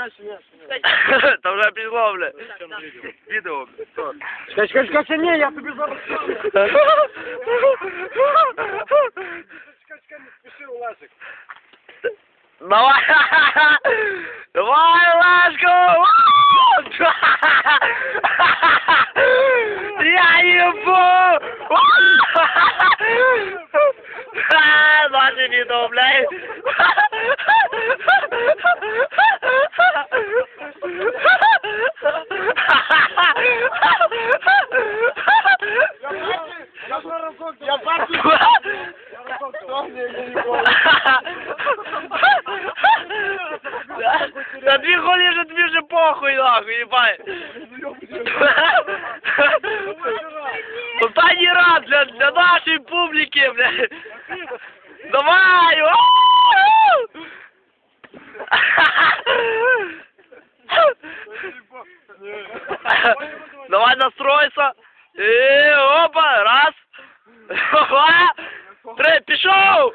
чекай, ще ні, ще ні. Та вже пішло, бля. Відео, бля. Чекай, чекай, чекай, ще ні, я тобі зараз скажу. Чекай, чекай, не спіши, Олесик. Давай! Давай, Лашко! Я ебу! Наше відео, блядь! Да дві голі вже тобі вже похуй, нахуй, їбай. Останній раз для, для нашої публіки, блядь. Давай! у-у-у! Давай настройся. І Трет, пішов!